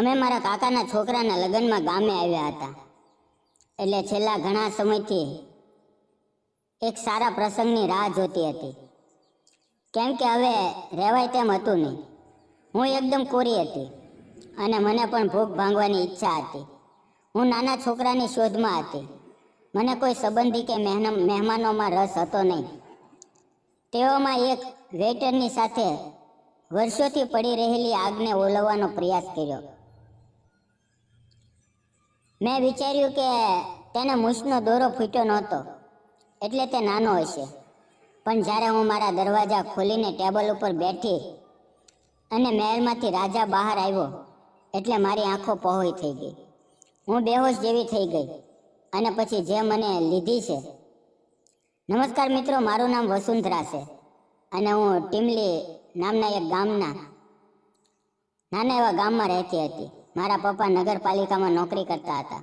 અમે મારા કાકાના છોકરાના લગ્નમાં ગામે આવ્યા હતા. એટલે છેલ્લા ઘણા સમયથી એક સારા પ્રસંગની રાહ જોતી હતી. કેમ કે હવે રહેવાય તેમ હતું નહીં. હું એકદમ કોરી હતી અને મને પણ ભૂખ ભાંગવાની ઈચ્છા હતી. હું નાના છોકરાની શોધમાં હતી. મને કોઈ સંબંધી કે મહેમાનોમાં રસ હતો નહીં. તેઓમાં એક વેઇટરની સાથે વર્ષોથી પડી રહેલી આગને ઓલવવાનો પ્રયાસ કર્યો. મેં વિચાર્યું કે તેને મૂછનો દોરો ફૂટ્યો નહોતો, એટલે તે નાનો હશે. પણ જ્યારે હું મારા દરવાજા ખોલીને ટેબલ ઉપર બેઠી અને મહેલમાંથી રાજા બહાર આવ્યો, એટલે મારી આંખો પહોળી થઈ ગઈ. હું બેહોશ જેવી થઈ ગઈ અને પછી જે મને લીધી છે. નમસ્કાર મિત્રો, મારું નામ વસુંધરા છે અને હું ટીમલી નામના એક ગામના, નાના એવા ગામમાં રહેતી હતી. મારા પપ્પા નગરપાલિકામાં નોકરી કરતા હતા.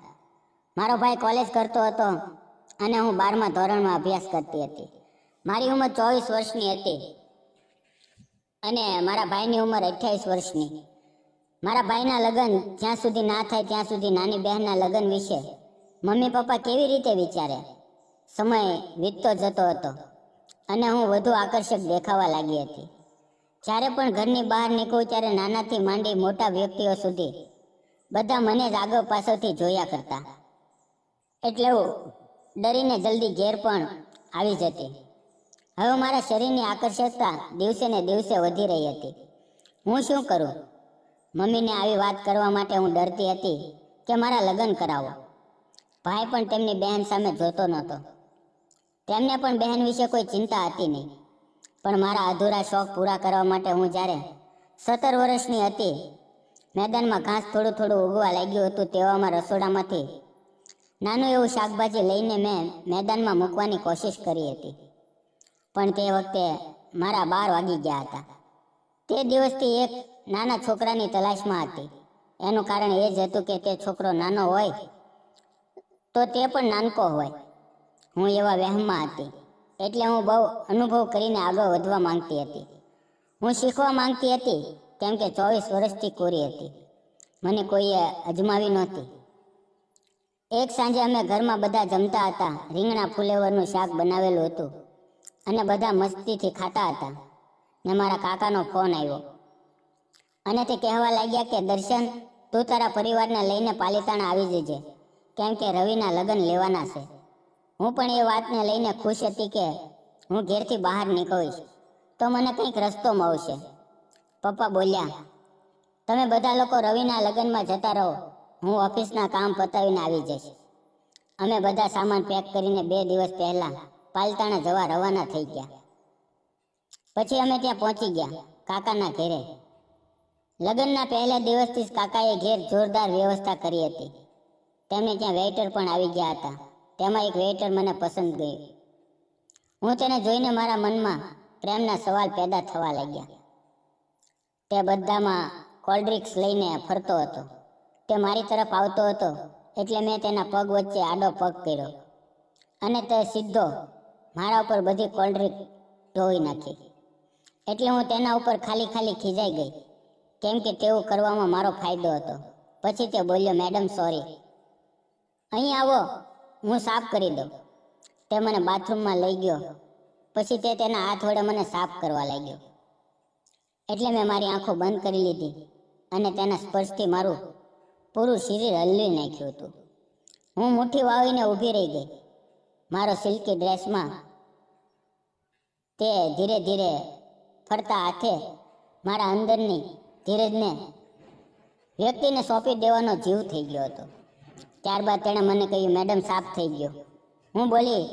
મારો ભાઈ કોલેજ કરતો હતો અને હું બારમા ધોરણમાં અભ્યાસ કરતી હતી. મારી ઉંમર ચોવીસ વર્ષની હતી અને મારા ભાઈની ઉંમર અઠ્યાવીસ વર્ષની. મારા ભાઈના લગ્ન જ્યાં સુધી ના થાય ત્યાં સુધી નાની બહેનના લગ્ન વિશે મમ્મી પપ્પા કેવી રીતે વિચારે? સમય વીતતો જતો હતો અને હું વધુ આકર્ષક દેખાવા લાગી હતી. જ્યારે પણ ઘરની બહાર નીકળું ત્યારે નાનાથી માંડી મોટા વ્યક્તિઓ સુધી બધા મને જ આગળ પાછળથી જોયા કરતા. એટલે હું ડરીને જલ્દી ઘેર પણ આવી જતી. હવે મારા શરીરની આકર્ષકતા દિવસે ને દિવસે વધી રહી હતી. હું શું કરું? મમ્મીને આવી વાત કરવા માટે હું ડરતી હતી કે મારા લગ્ન કરાવો. ભાઈ પણ તેમની બહેન સામે જોતો નહોતો. તેમને પણ બહેન વિશે કોઈ ચિંતા હતી નહીં. પણ મારા અધૂરા શોખ પૂરા કરવા માટે હું જ્યારે સત્તર વર્ષની હતી મેદાનમાં ઘાસ થોડું થોડું ઉગવા લાગ્યું હતું તેવામાં રસોડામાંથી નાનું એવું શાકભાજી લઈને મેં મેદાનમાં મૂકવાની કોશિશ કરી હતી. પણ તે વખતે મારા બાર વાગી ગયા હતા. તે દિવસથી એક નાના છોકરાની તલાશમાં હતી. એનું કારણ એ જ હતું કે તે છોકરો નાનો હોય તો તે પણ નાનકો હોય. હું એવા વહેમમાં હતી. એટલે હું બહુ અનુભવ કરીને આગળ વધવા માંગતી હતી. હું શીખવા માંગતી હતી કેમ કે ચોવીસ વર્ષથી કોરી હતી. મને કોઈએ અજમાવી નહોતી. એક સાંજે અમે ઘરમાં બધા જમતા હતા, રીંગણા ફુલેવરનું શાક બનાવેલું હતું અને બધા મસ્તીથી ખાતા હતા ને મારા કાકાનો ફોન આવ્યો. અને તે કહેવા લાગ્યા કે, દર્શન, તું તારા પરિવારને લઈને પાલિતાણા આવી જજે, કેમ કે રવિના લગ્ન લેવાના છે. હું પણ એ વાતને લઈને ખુશ હતી કે હું ઘેરથી બહાર નીકળીશ. તો મને કંઈક રસ્તો મળશે. પપ્પા બોલ્યા, તમે બધા લોકો રવિના લગ્નમાં જતા રહો, હું ઓફિસના કામ પતાવીને આવી જઈશ. અમે બધા સામાન પેક કરીને બે દિવસ પહેલા પાલતાણા જવા રવાના થઈ ગયા. પછી અમે ત્યાં પહોંચી ગયા, કાકાના ઘેરે. લગ્નના પહેલા દિવસથી જ કાકાએ ઘેર જોરદાર વ્યવસ્થા કરી હતી. તેમને ત્યાં વેઇટર પણ આવી ગયા હતા. તેમાં એક વેઇટર મને પસંદ ગયું. હું તેને જોઈને મારા મનમાં પ્રેમના સવાલ પેદા થવા લાગ્યા. તે બધામાં કોલ્ડ્રિંક્સ લઈને ફરતો હતો. તે મારી તરફ આવતો હતો એટલે મેં તેના પગ વચ્ચે આડો પગ કર્યો અને તે સીધો મારા ઉપર બધી કોલ્ડ્રિંક ધોઈ નાખી. એટલે હું તેના ઉપર ખાલી ખાલી ખીજાઈ ગઈ. કેમ કે તેવું કરવામાં મારો ફાયદો હતો. પછી તે બોલ્યો, મેડમ સોરી અહીં આવો, હું સાફ કરી દઉં. તે મને બાથરૂમમાં લઈ ગયો. પછી તે તેના હાથ વડે મને સાફ કરવા લાગ્યો. એટલે મેં મારી આંખો બંધ કરી લીધી અને તેના સ્પર્શથી મારું પૂરું શરીર હલવી નાખ્યું હતું. હું મુઠ્ઠી વાવીને ઊભી રહી ગઈ. મારો સિલ્કી ડ્રેસમાં તે ધીરે ધીરે ફરતા હાથે મારા અંદરની ધીરજને વ્યક્તિને સોંપી દેવાનો જીવ થઈ ગયો હતો. ત્યારબાદ તેણે મને કહ્યું, મેડમ, સાફ થઈ ગયો. હું બોલી,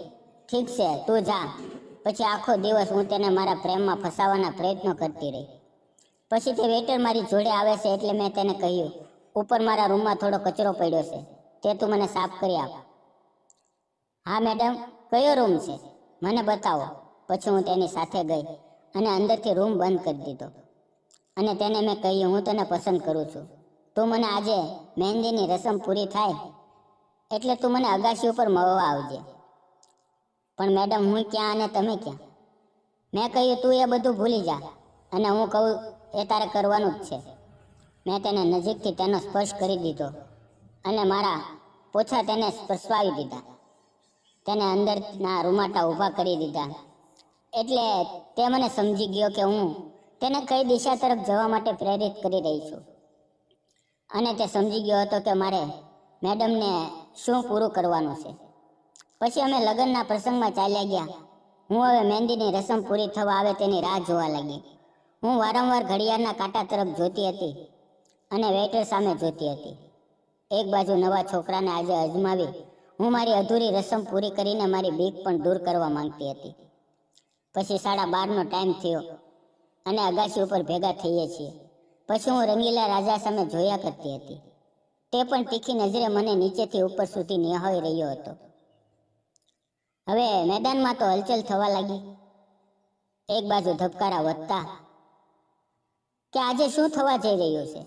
ઠીક છે, તું જા. પછી આખો દિવસ હું તેને મારા પ્રેમમાં ફસાવવાના પ્રયત્નો કરતી રહી. પછી તે વેઇટર મારી જોડે આવે છે એટલે મેં તેને કહ્યું, ઉપર મારા રૂમમાં થોડો કચરો પડ્યો છે, તે તું મને સાફ કરી આપ. હા, મેડમ, કયો રૂમ છે? મને બતાવો. પછી હું તેની સાથે ગઈ અને અંદરથી રૂમ બંધ કરી દીધો. અને તેને મેં કહ્યું, હું તને પસંદ કરું છું. તું મને આજે મહેંદીની રસમ પૂરી થાય, એટલે તું મને અગાશી ઉપર મળવા આવજે. પણ મેડમ, હું ક્યાં અને તમે ક્યાં? મેં કહ્યું, તું એ બધું ભૂલી જા, અને હું કહું એ તારે કરવાનું જ છે. મેં તેને નજીકથી તેનો સ્પર્શ કરી દીધો અને મારા પોછા તેને સ્પર્શવાવી દીધા. તેને અંદરના રૂમાટા ઊભા કરી દીધા. એટલે તે મને સમજી ગયો કે હું તેને કઈ દિશા તરફ જવા માટે પ્રેરિત કરી રહી છું. અને તે સમજી ગયો હતો કે મારે મેડમને શું પૂરું કરવાનું છે. પછી અમે લગ્નના પ્રસંગમાં ચાલ્યા ગયા. હું હવે મહેંદીની રસમ પૂરી થવા આવે તેની રાહ જોવા લાગી. હું વારંવાર ઘડિયાળના કાંટા તરફ જોતી હતી અને વેઇટર સામે જોતી હતી. એક બાજુ નવા છોકરાને આજે અજમાવી હું મારી અધૂરી રસમ પૂરી કરીને મારી બીક પણ દૂર કરવા માંગતી હતી. પછી સાડા બારનો ટાઈમ થયો અને અગાસી ઉપર ભેગા થઈએ છીએ. પછી હું રંગીલા રાજા સામે જોયા કરતી હતી. તે પણ તીખી નજરે મને નીચેથી ઉપર સુધી નિહાળી રહ્યો હતો. હવે મેદાનમાં તો હલચલ થવા લાગી. એક બાજુ ધબકારા વધતા કે આજે શું થવા જઈ રહ્યું છે?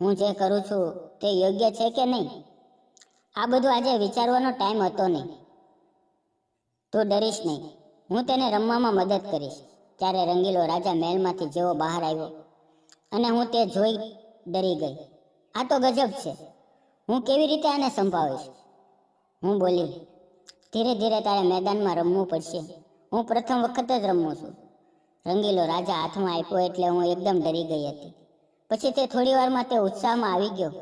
હું જે કરું છું તે યોગ્ય છે કે નહીં? આ બધું આજે વિચારવાનો ટાઈમ હતો નહીં. તું ડરીશ નહીં. હું તેને રમવામાં મદદ કરીશ. ત્યારે રંગીલો રાજા મહેલમાંથી જેવો બહાર આવ્યો અને હું તે જોઈ ડરી ગઈ. આ તો ગજબ છે. હું કેવી રીતે આને સંભાળીશ? હું બોલી, ધીરે ધીરે તારે મેદાનમાં રમવું પડશે. હું પ્રથમ વખત જ રમું છું. રંગીલો રાજા હાથમાં આપ્યો એટલે હું એકદમ ડરી ગઈ હતી. પછી તે થોડી વારમાં તે ઉત્સાહમાં આવી ગયો.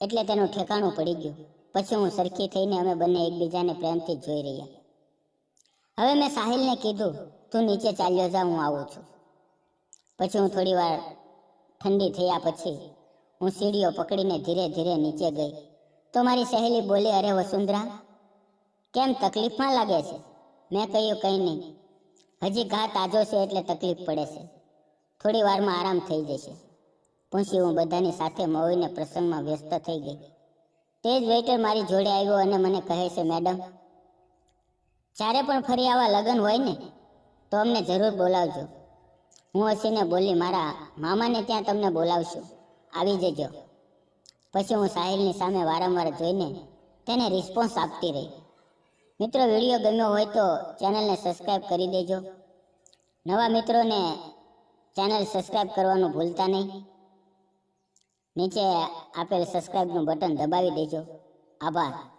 એટલે તેનું ઠેકાણું પડી ગયું. પછી હું સરખી થઈને અમે બંને એકબીજાને પ્રેમથી જોઈ રહ્યા. હવે મેં સાહિલને કીધું, તું નીચે ચાલ્યો જા, હું આવું છું. પછી હું થોડી વાર ઠંડી થયા પછી હું સીડીઓ પકડીને ધીરે ધીરે નીચે ગઈ. તો મારી સહેલી બોલી, અરે વસુંધરા, કેમ તકલીફમાં લાગે છે? મેં કહ્યું, કંઈ નહીં. હજી ઘા તાજો છે એટલે તકલીફ પડે છે. થોડી વારમાં આરામ થઈ જશે. પછી હું બધાની સાથે મોવીને પ્રસંગમાં વ્યસ્ત થઈ ગઈ. તે જ વેઇટર મારી જોડે આવ્યો અને મને કહે છે, મેડમ, જ્યારે પણ ફરી આવા લગ્ન હોય ને, તો અમને જરૂર બોલાવજો. હું હસીને બોલી, મારા મામાને ત્યાં તમને બોલાવશું. આવી જજો. પછી હું સાહિલની સામે વારંવાર જોઈને તેને રિસ્પોન્સ આપતી રહી. મિત્રો, વીડિયો ગમ્યો હોય તો ચેનલને સબસ્ક્રાઈબ કરી દેજો. નવા મિત્રોને ચેનલ સબસ્ક્રાઈબ કરવાનું ભૂલતા નહીં. નીચે આપેલ સબસ્ક્રાઈબનું બટન દબાવી દેજો. આભાર.